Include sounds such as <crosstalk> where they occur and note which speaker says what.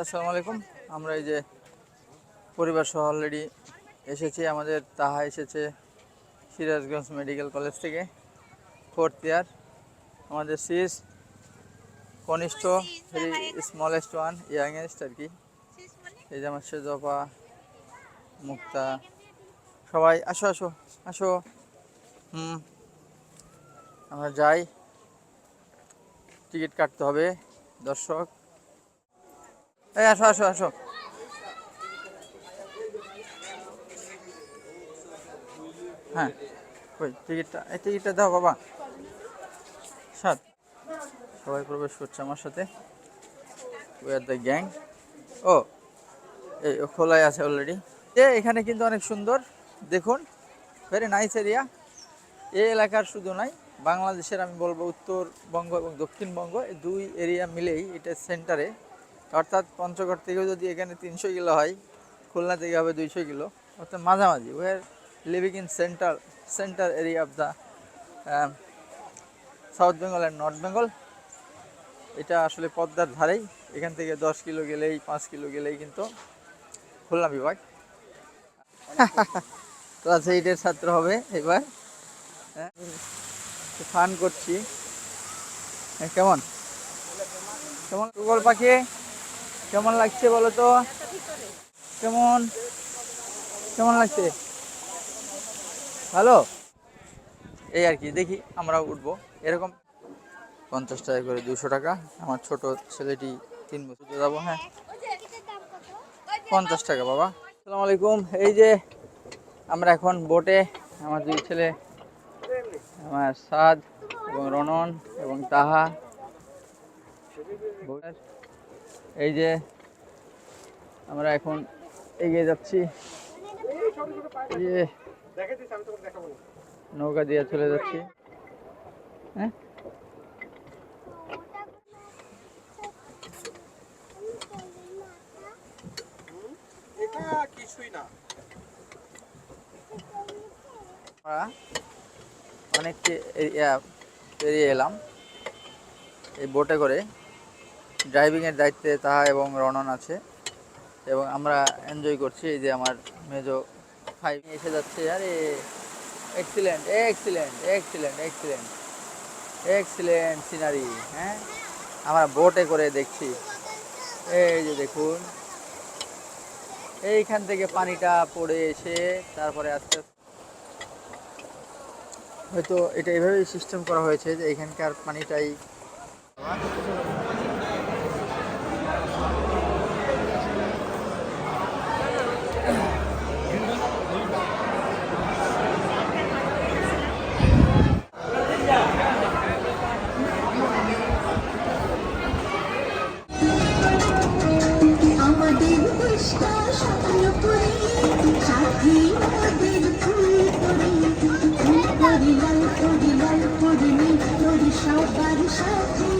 Speaker 1: আসসালামু আলাইকুম। আমরা এই যে পরিবার সহ অলরেডি এসেছি। আমাদের তাহা এসেছে সিরাজগঞ্জ মেডিকেল কলেজ থেকে। ফোর্থ ইয়ার আমাদের সিস কনিষ্ঠ ভেরি স্মলেস্ট ওয়ান ইয়াংয়েস্ট আর কি। এই যে আমার সেজপা মুক্তা। সবাই, আসো আসো আসো। হুম। আমরা যাই। টিকিট কাটতে হবে, দর্শক। এই আসো আসো আসো। হ্যাঁ ওই টিকিটটা, এই টিকিটটা দাও বাবা। সাত। সবাই প্রবেশ করছে আমার সাথে। উই আর দ্য গ্যাং ও, এই খোলাই আছে অলরেডি এ, এখানে কিন্তু অনেক সুন্দর। দেখুন ভেরি নাইস এরিয়া এই এলাকার শুধু নাই বাংলাদেশের, আমি বলব উত্তরবঙ্গ এবং দক্ষিণবঙ্গ এই দুই এরিয়া মিলেই এটা সেন্টারে অর্থাৎ পঞ্চগড় থেকেও যদি এখানে তিনশো কিলো হয়, খুলনা থেকে হবে দুইশো কিলো। অর্থাৎ মাঝামাঝি we're living in centre centre area of the South Bengal and North Bengal এটা আসলে পদ্মার ধারেই, এখান থেকে দশ কিলো গেলেই, পাঁচ কিলো গেলেই কিন্তু খুলনা বিভাগ। <laughs> ক্লাস এইটের ছাত্র হবে এবার। ফান করছি। কেমন? কেমন গুগল পাখি? কেমন লাগছে বলো তো? কেমন? কেমন লাগছে? ভালো? এই আর কি, দেখি আমরাও উঠবো। এরকম পঞ্চাশ টাকা করে দুশো টাকা। আমার ছোট ছেলেটি তিন বছর যাব হ্যাঁ। পঞ্চাশ টাকা, বাবা। আসসালামু আলাইকুম। এই যে আমরা এখন বোটে আমার দুই ছেলে আমার সাদ এবং রনন এবং তাহা। এই যে আমরা এখন এগিয়ে যাচ্ছি। নৌকা দিয়ে চলে যাচ্ছি। হ্যাঁ? আমরা অনেককে এরিয়া পেরিয়ে এলাম। এই বোটে করে ড্রাইভিংয়ের দায়িত্বে তাহা এবং রনন আছে এবং আমরা এনজয় করছি এই যে আমার মেজো ফাইভ এসে যাচ্ছে। আরে excellent excellent excellent excellent excellent scenery হ্যাঁ? আমরা বোটে করে দেখছি। এই যে দেখুন, এইখান থেকে পানিটা পড়ে এসে তারপরে আস্তে আস্তে হয়তো এটা এভাবেই সিস্টেম করা হয়েছে যে এখানকার পানিটাই
Speaker 2: আমাদের সবার সাথে